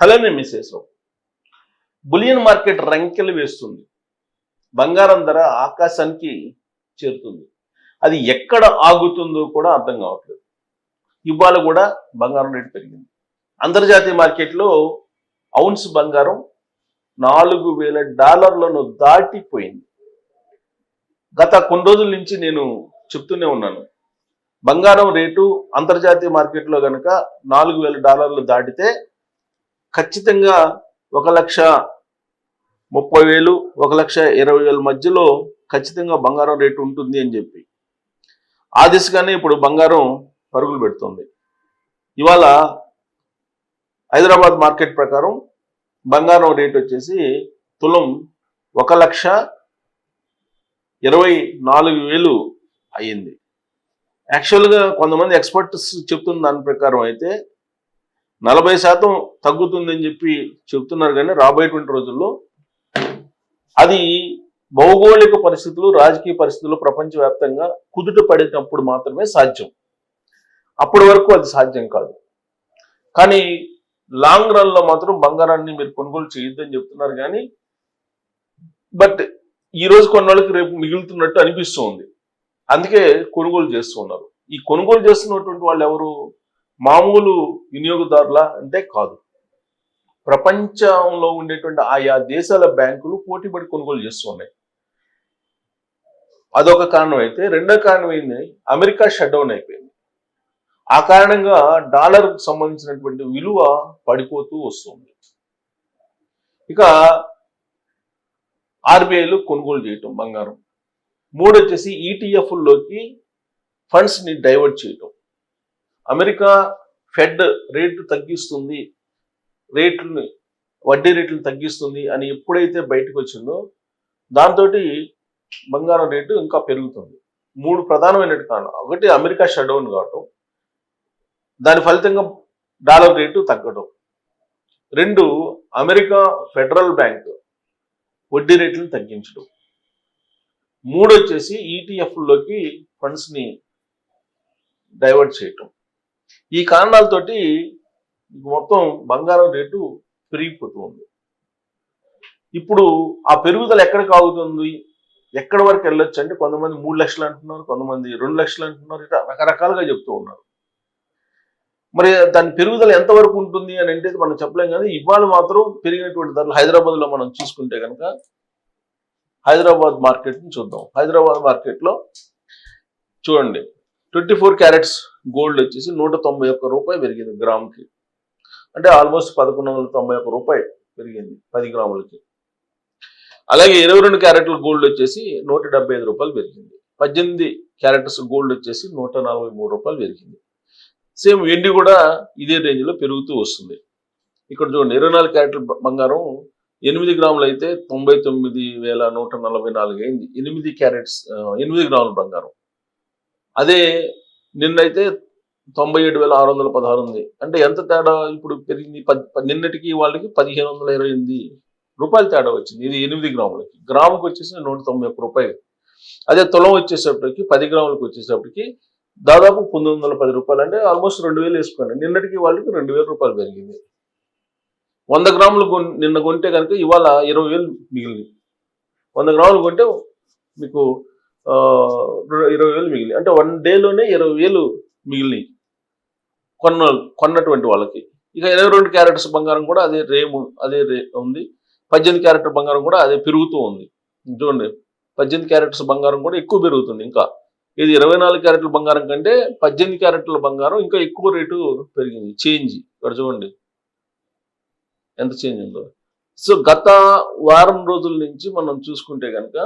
Hello miss మిస్సేసాం bullion market రంకెలు వేస్తుంది. బంగారం ధర ఆకాశానికి చేరుతుంది. అది ఎక్కడ ఆగుతుందో కూడా అర్థం కావట్లేదు. ఇవాళ కూడా బంగారం రేటు పెరిగింది. అంతర్జాతీయ మార్కెట్లో ఔన్స్ బంగారం నాలుగు వేల డాలర్లను దాటిపోయింది. గత కొన్ని రోజుల నుంచి నేను చెప్తూనే ఉన్నాను. బంగారం రేటు అంతర్జాతీయ మార్కెట్లో కనుక నాలుగు వేల డాలర్లు దాటితే ఖచ్చితంగా ఒక లక్ష ముప్పై వేలు ఒక లక్ష ఇరవై వేల మధ్యలో ఖచ్చితంగా బంగారం రేటు ఉంటుంది అని చెప్పి. ఆ దిశగానే ఇప్పుడు బంగారం పరుగులు పెడుతుంది. ఇవాళ హైదరాబాద్ మార్కెట్ ప్రకారం బంగారం రేట్ వచ్చేసి తులం ఒక లక్ష ఇరవై నాలుగు వేలు అయ్యింది. యాక్చువల్గా కొంతమంది ఎక్స్పర్ట్స్ చెప్తున్న దాని ప్రకారం అయితే నలభై శాతం తగ్గుతుందని చెప్పి చెప్తున్నారు కానీ రాబోయేటువంటి రోజుల్లో అది భౌగోళిక పరిస్థితులు రాజకీయ పరిస్థితులు ప్రపంచవ్యాప్తంగా కుదుట పడినప్పుడు మాత్రమే సాధ్యం. అప్పటి వరకు అది సాధ్యం కాదు. కానీ లాంగ్ రన్లో మాత్రం బంగారాన్ని మీరు కొనుగోలు చేయొద్దని చెప్తున్నారు కానీ బట్ ఈ రోజు కొన్నాళ్ళకి రేపు మిగులుతున్నట్టు అనిపిస్తుంది అందుకే కొనుగోలు చేస్తూ ఉన్నారు ఈ కొనుగోలు చేస్తున్నటువంటి వాళ్ళు ఎవరు? మామూలు వినియోగదారుల అంటే కాదు. ప్రపంచంలో ఉండేటువంటి ఆయా దేశాల బ్యాంకులు పోటీపడి కొనుగోలు చేస్తూ ఉన్నాయి అదొక కారణం అయితే. రెండో కారణం ఏంది? అమెరికా షట్ డౌన్ అయిపోయింది. ఆ కారణంగా డాలర్కు సంబంధించినటువంటి విలువ పడిపోతూ వస్తుంది. ఇక ఆర్బీఐలు కొనుగోలు చేయటం బంగారం. మూడు వచ్చేసి ఈటీఎఫ్లోకి ఫండ్స్ని డైవర్ట్ చేయటం. అమెరికా ఫెడ్ రేటు తగ్గిస్తుంది రేట్లని వడ్డీ రేట్లు తగ్గిస్తుంది అని ఎప్పుడైతే బయటకు వచ్చిందో దాంతో బంగారం రేటు ఇంకా పెరుగుతుంది. మూడు ప్రధానమైన కారణం ఒకటి అమెరికా షడౌన్ కావటం దాని ఫలితంగా డాలర్ రేటు తగ్గడం రెండు అమెరికా ఫెడరల్ బ్యాంక్ వడ్డీ రేట్లను తగ్గించడం మూడు వచ్చేసి ఈటీఎఫ్లోకి ఫండ్స్ని డైవర్ట్ చేయటం. ఈ కారణాలతోటి మొత్తం బంగారం రేటు పెరిగిపోతూ ఉంది ఇప్పుడు ఆ పెరుగుదల ఎక్కడికి ఆగుతుంది? ఎక్కడి వరకు వెళ్ళొచ్చు? అంటే కొంతమంది మూడు లక్షలు అంటున్నారు కొంతమంది రెండు లక్షలు అంటున్నారు ఇట్లా రకరకాలుగా చెప్తూ ఉన్నారు. మరి దాని పెరుగుదల ఎంతవరకు ఉంటుంది అని అంటే మనం చెప్పలేం కానీ ఇవాళ మాత్రం పెరిగినటువంటి ధరలు హైదరాబాద్లో మనం చూసుకుంటే కనుక హైదరాబాద్ మార్కెట్ని చూద్దాం. హైదరాబాద్ మార్కెట్లో చూడండి. ట్వంటీ ఫోర్ క్యారెట్స్ గోల్డ్ వచ్చేసి నూట తొంభై ఒక్క రూపాయి పెరిగింది గ్రామ్కి. అంటే ఆల్మోస్ట్ పదకొండు వందల తొంభై ఒక్క రూపాయి పెరిగింది పది గ్రాములకి. అలాగే ఇరవై రెండు క్యారెట్ల గోల్డ్ వచ్చేసి నూట డెబ్బై ఐదు రూపాయలు పెరిగింది. పద్దెనిమిది క్యారెట్స్ గోల్డ్ వచ్చేసి నూట నలభై మూడు రూపాయలు పెరిగింది. సేమ్ వెండి కూడా ఇదే రేంజ్లో పెరుగుతూ వస్తుంది. ఇక్కడ చూడండి ఇరవై నాలుగు క్యారెట్ల బంగారం ఎనిమిది గ్రాములు అయితే తొంభై తొమ్మిది వేల నూట నలభై నాలుగు అయింది. ఎనిమిది క్యారెట్స్ ఎనిమిది గ్రాముల బంగారం. అదే నిన్నైతే తొంభై ఏడు వేల ఆరు వందల పదహారు ఉంది. అంటే ఎంత తేడా ఇప్పుడు పెరిగింది? పద్- నిన్నటికి వాళ్ళకి పదిహేను వందల ఇరవై ఎనిమిది రూపాయలు తేడా వచ్చింది. ఇది ఎనిమిది గ్రాములకి. గ్రాముకి వచ్చేసి నూట తొంభై ఒక్క రూపాయలు. అదే తులం వచ్చేసేపటికి పది గ్రాములకు వచ్చేసేపటికి దాదాపు పంతొమ్మిది వందల పది రూపాయలు. అంటే ఆల్మోస్ట్ రెండు వేలు వేసుకోండి. నిన్నటికి వాళ్ళకి రెండు వేల రూపాయలు పెరిగింది. వంద గ్రాములు నిన్న కొంటే కనుక ఇవాళ ఇరవై వేలు మిగిలింది. వంద గ్రాములు కొంటే మీకు ఇరవై వేలు మిగిలి అంటే వన్ డేలోనే ఇరవై వేలు మిగిలినాయి. కొన్న కొన్నటువంటి వాళ్ళకి. ఇక ఇరవై రెండు క్యారెట్స్ బంగారం కూడా అదే రేము అదే రే ఉంది. పద్దెనిమిది క్యారెట్ బంగారం కూడా అదే పెరుగుతూ ఉంది. చూడండి పద్దెనిమిది క్యారెట్స్ బంగారం కూడా ఎక్కువ పెరుగుతుంది ఇంకా. ఇది ఇరవై నాలుగు క్యారెట్ల బంగారం కంటే పద్దెనిమిది క్యారెట్ల బంగారం ఇంకా ఎక్కువ రేటు పెరిగింది. చేంజ్ ఇక్కడ చూడండి. ఎంత చేంజ్ ఉందో. సో గత వారం రోజుల నుంచి మనం చూసుకుంటే కనుక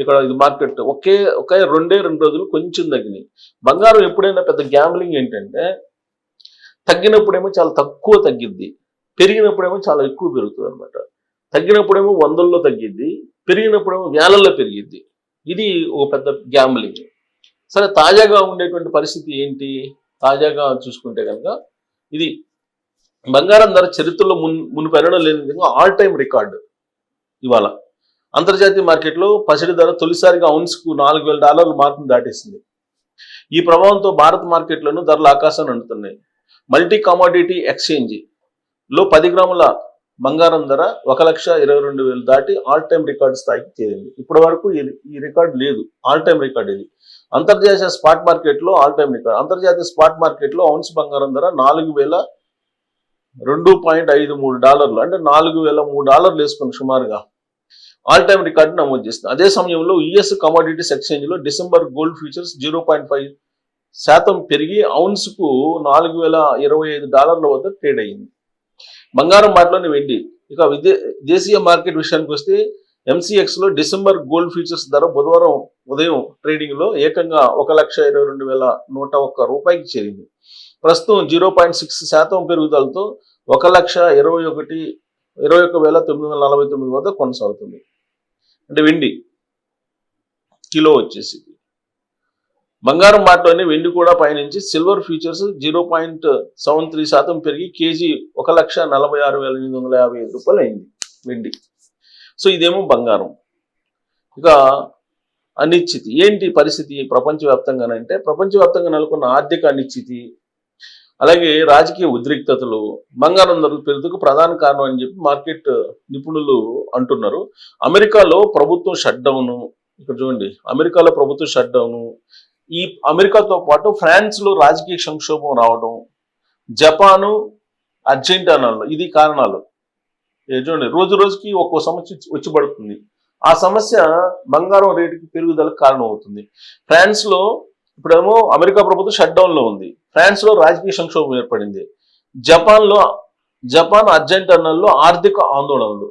ఇక్కడ ఇది మార్కెట్. ఒకే ఒకే రెండే రెండు రోజులు కొంచెం తగ్గినాయి. బంగారం ఎప్పుడైనా పెద్ద గ్యాంబ్లింగ్ ఏంటంటే తగ్గినప్పుడేమో చాలా తక్కువ తగ్గిద్ది. పెరిగినప్పుడేమో చాలా ఎక్కువ పెరుగుతుంది అనమాట తగ్గినప్పుడేమో వందల్లో తగ్గిద్ది. పెరిగినప్పుడేమో వేలల్లో పెరిగిద్ది. ఇది ఒక పెద్ద గ్యాంబ్లింగ్ సరే తాజాగా ఉండేటువంటి పరిస్థితి ఏంటి? తాజాగా చూసుకుంటే కనుక ఇది బంగారం ధర చరిత్రలో మున్ మునుపెరడం లేని విధంగా ఆల్ టైమ్ రికార్డు ఇవాళ. అంతర్జాతీయ మార్కెట్లో పసిడి ధర తొలిసారిగా ఔన్స్కు నాలుగు వేల డాలర్లు మార్కును దాటేసింది. ఈ ప్రభావంతో భారత్ మార్కెట్లోనూ ధరలు ఆకాశాన్ని అంటుతున్నాయి. మల్టీ కమాడిటీ ఎక్స్చేంజి లో పది గ్రాముల బంగారం ధర ఒక లక్ష ఇరవై రెండు వేలు దాటి ఆల్ టైమ్ రికార్డు స్థాయికి చేరింది. ఇప్పటి వరకు ఈ- రికార్డు లేదు. ఆల్ టైమ్ రికార్డు ఇది. అంతర్జాతీయ స్పాట్ మార్కెట్లో ఆల్ టైమ్ రికార్డు అంతర్జాతీయ స్పాట్ మార్కెట్లో ఔన్స్ బంగారం ధర నాలుగు వేల రెండు పాయింట్ ఐదు మూడు డాలర్లు అంటే నాలుగు వేల మూడు డాలర్లు వేసుకుని సుమారుగా ఆల్ టైమ్ రికార్డు నమోదు చేసింది అదే సమయంలో US commodities ఎక్స్చేంజ్లో December gold futures zero point five శాతం పెరిగి ఔన్స్కు నాలుగు వేల ఇరవై ఐదు డాలర్ల వద్ద ట్రేడ్ అయింది బంగారం మాటలోని వెండి. ఇక విదే దేశీయ మార్కెట్ విషయానికి వస్తే ఎంసీఎక్స్లో డిసెంబర్ గోల్డ్ ఫ్యూచర్స్ ధర బుధవారం ఉదయం ట్రేడింగ్లో ఏకంగా ఒక లక్ష ఇరవై రెండు వేల నూట ఒక్క రూపాయికి చేరింది. ప్రస్తుతం జీరో పాయింట్ సిక్స్ శాతం పెరుగుదలతో ఒక లక్ష ఇరవై ఒకటి ఇరవై ఒక్క వేల తొమ్మిది వందల నలభై తొమ్మిది వద్ద కొనసాగుతుంది. అంటే వెండి కిలో వచ్చేసి బంగారం మాటలోనే వెండి కూడా పయనించి silver futures zero point seven three శాతం పెరిగి కేజీ ఒక లక్ష నలభై ఆరు వేల ఎనిమిది వందల యాభై ఐదు రూపాయలు అయింది వెండి. సో ఇదేమో బంగారం. ఇక అనిశ్చితి. ఏంటి పరిస్థితి ప్రపంచవ్యాప్తంగానంటే ప్రపంచవ్యాప్తంగా నెలకొన్న ఆర్థిక అనిశ్చితి అలాగే రాజకీయ ఉద్రిక్తతలు బంగారం ధరలు పెరుగుదలకు ప్రధాన కారణం అని చెప్పి మార్కెట్ నిపుణులు అంటున్నారు. అమెరికాలో ప్రభుత్వం షట్ డౌన్ ఇక్కడ చూడండి అమెరికాలో ప్రభుత్వం షట్ డౌన్ ఈ అమెరికాతో పాటు ఫ్రాన్స్లో రాజకీయ సంక్షోభం రావడం జపాను అర్జెంటీనాలో ఇది కారణాలు. ఏ చూడండి రోజు రోజుకి ఒక్కో సమస్య వచ్చి- పడుతుంది. ఆ సమస్య బంగారం రేటుకి పెరుగుదలకు కారణం అవుతుంది ఫ్రాన్స్లో ఇప్పుడేమో అమెరికా ప్రభుత్వం షట్ డౌన్లో ఉంది. ఫ్రాన్స్లో రాజకీయ సంక్షోభం ఏర్పడింది. జపాన్లో జపాన్ అర్జెంటీనాలో ఆర్థిక ఆందోళనలు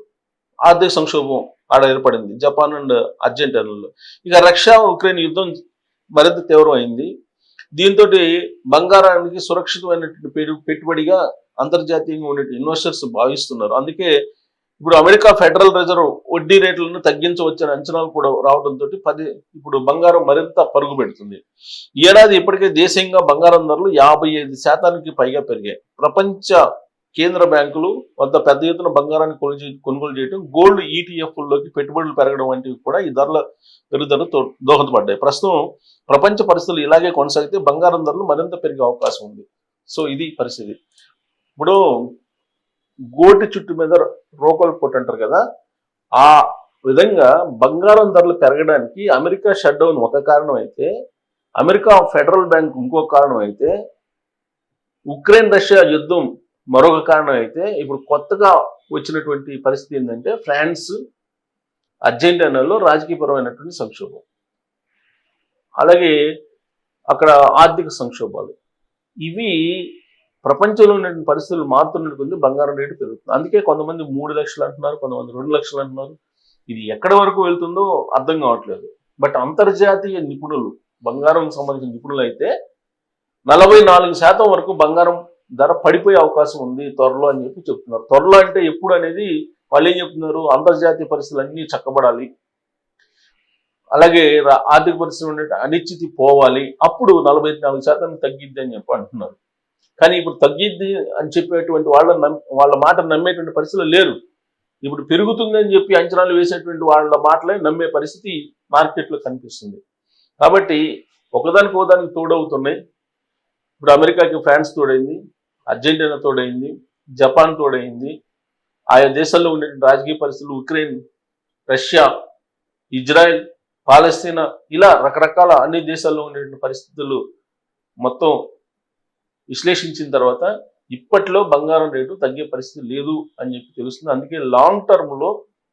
ఆర్థిక సంక్షోభం ఆడ ఏర్పడింది. జపాన్ అండ్ అర్జెంటీనాలో ఇక రష్యా ఉక్రెయిన్ యుద్ధం మరింత తీవ్రమైంది. దీంతో బంగారానికి సురక్షితమైనటువంటి పెట్టుబడిగా అంతర్జాతీయంగా ఉన్నటువంటి ఇన్వెస్టర్స్ భావిస్తున్నారు. అందుకే ఇప్పుడు అమెరికా ఫెడరల్ రిజర్వ్ వడ్డీ రేట్లను తగ్గించవచ్చని అంచనాలు కూడా రావడంతో పది ఇప్పుడు బంగారం మరింత పరుగు పెడుతుంది. ఏడాది ఇప్పటికే దేశీయంగా బంగారం ధరలు యాభై ఐదు శాతానికి పైగా పెరిగాయి. ప్రపంచ కేంద్ర బ్యాంకులు వద్ద పెద్ద ఎత్తున బంగారాన్ని కొనుగోలు కొనుగోలు చేయడం గోల్డ్ ఈటీఎఫ్ల్లోకి పెట్టుబడులు పెరగడం వంటివి కూడా ఈ ధరల పెరుగుదలకు దోహదపడ్డాయి. ప్రస్తుతం ప్రపంచ పరిస్థితులు ఇలాగే కొనసాగితే బంగారం ధరలు మరింత పెరిగే అవకాశం ఉంది. సో ఇది పరిస్థితి. ఇప్పుడు గోటి చుట్టు మీద రోకలు కొట్టంటారు అంటారు కదా ఆ విధంగా బంగారం ధరలు పెరగడానికి అమెరికా షట్ డౌన్ ఒక కారణం అయితే అమెరికా ఫెడరల్ బ్యాంక్ ఇంకో కారణం అయితే ఉక్రెయిన్ రష్యా యుద్ధం మరొక కారణం అయితే ఇప్పుడు కొత్తగా వచ్చినటువంటి పరిస్థితి ఏంటంటే ఫ్రాన్స్ అర్జెంటీనాలో రాజకీయపరమైనటువంటి సంక్షోభం. అలాగే అక్కడ ఆర్థిక సంక్షోభాలు. ఇవి ప్రపంచంలో ఉన్న పరిస్థితులు మారుతున్న కొద్ది బంగారం రేటు పెరుగుతుంది. అందుకే కొంతమంది మూడు లక్షలు అంటున్నారు కొంతమంది రెండు లక్షలు అంటున్నారు. ఇది ఎక్కడి వరకు వెళ్తుందో అర్థం కావట్లేదు. బట్ అంతర్జాతీయ నిపుణులు బంగారం సంబంధించిన నిపుణులు అయితే నలభై నాలుగు శాతం వరకు బంగారం ధర పడిపోయే అవకాశం ఉంది త్వరలో అని చెప్పి చెప్తున్నారు. త్వరలో అంటే ఎప్పుడు అనేది వాళ్ళు ఏం చెప్తున్నారు? అంతర్జాతీయ పరిస్థితులు అన్నీ చక్కబడాలి. అలాగే ఆర్థిక పరిస్థితులు ఉండే అనిశ్చితి పోవాలి. అప్పుడు నలభై నాలుగు శాతం తగ్గిద్ది అని చెప్పి అంటున్నారు. కానీ ఇప్పుడు తగ్గిద్ది అని చెప్పేటువంటి వాళ్ళ వాళ్ళ మాట నమ్మేటువంటి పరిస్థితులు లేరు. ఇప్పుడు పెరుగుతుంది అని చెప్పి అంచనాలు వేసేటువంటి వాళ్ళ మాటలే నమ్మే పరిస్థితి మార్కెట్లో కనిపిస్తుంది. కాబట్టి ఒకదానికి ఒకదానికి తోడవుతున్నాయి. ఇప్పుడు అమెరికాకి ఫ్రాన్స్ తోడైంది అర్జెంటీనా తోడైంది జపాన్ తోడైంది ఆయా దేశాల్లో ఉండే రాజకీయ పరిస్థితులు ఉక్రెయిన్ రష్యా ఇజ్రాయెల్ పాలస్తీనా ఇలా రకరకాల అన్ని దేశాల్లో ఉండేటువంటి పరిస్థితులు మొత్తం విశ్లేషించిన తర్వాత ఇప్పట్లో బంగారం రేటు తగ్గే పరిస్థితి లేదు అని చెప్పి తెలుస్తుంది. అందుకే లాంగ్ టర్మ్లో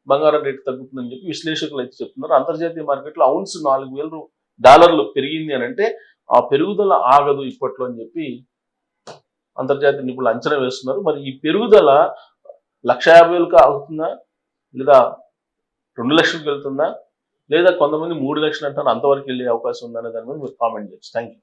బంగారం రేటు తగ్గుతుందని చెప్పి విశ్లేషకులు అయితే చెప్తున్నారు. అంతర్జాతీయ మార్కెట్లో అవున్స్ నాలుగు వేలు డాలర్లు పెరిగింది అని అంటే ఆ పెరుగుదల ఆగదు ఇప్పట్లో అని చెప్పి అంతర్జాతీయ నిపుణులు అంచనా వేస్తున్నారు. మరి ఈ పెరుగుదల లక్ష యాభై వేలకు ఆగుతుందా? లేదా రెండు లక్షలకు వెళ్తుందా? లేదా కొంతమంది మూడు లక్షలు అంటారు అంతవరకు వెళ్ళే అవకాశం ఉందనే దాని మీద మీరు కామెంట్ చేయొచ్చు. Thank you